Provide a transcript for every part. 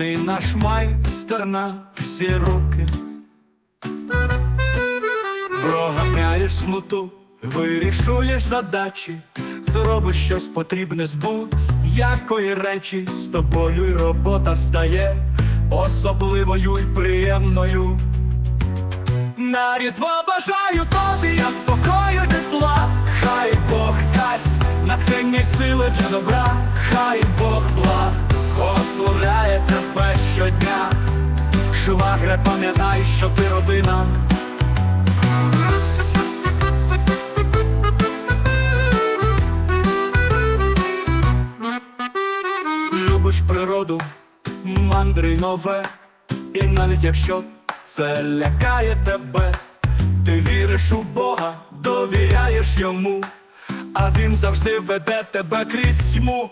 ти наш майстер на всі руки. Проганяєш смуту, вирішуєш задачі, зробиш щось потрібне з будь-якої речі, з тобою й робота стає особливою й приємною. На різдво бажаю тобі, я спокою тепла, хай Бог дасть натхнення сили для добра, хай Бог благ благословляє Швагре, пам'ятай, що ти родина. Любиш природу, мандри нове, і навіть якщо це лякає тебе, ти віриш у Бога, довіряєш йому, а він завжди веде тебе крізь тьму.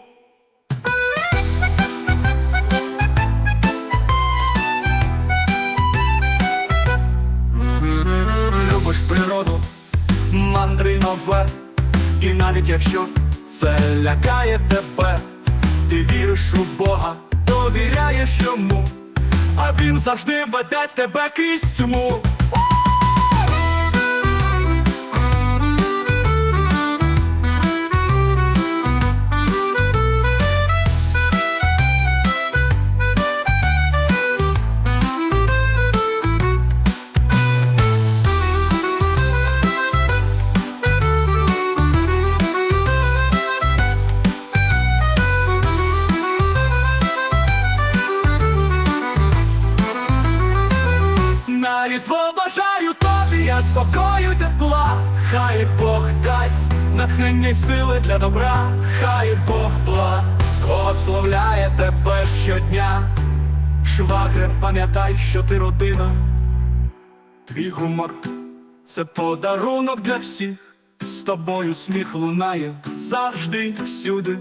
Природу, мандри нове, і навіть якщо це лякає тебе, ти віриш у Бога, довіряєш йому, а він завжди веде тебе крізь тьму. Різдво бажаю тобі, я спокою тепла, хай Бог дасть натхнення й сили для добра, хай Бог благ благословляє тебе щодня. Швагре, пам'ятай, що ти родина, твій гумор це подарунок для всіх, з тобою сміх лунає завжди, всюди.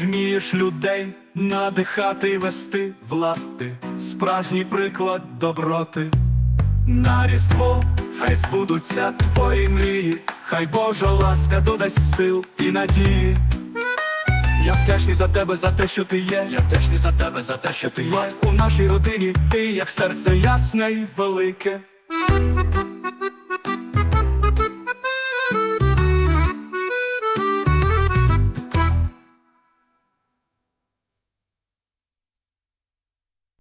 Вмієш людей надихати і вести влади, справжній приклад доброти. На різдво хай збудуться твої мрії, хай Божа ласка додасть сил і надії. Я вдячний за тебе, за те, що ти є. Я вдячний за тебе, за те, що ти є. У нашій родині ти як серце ясне й велике.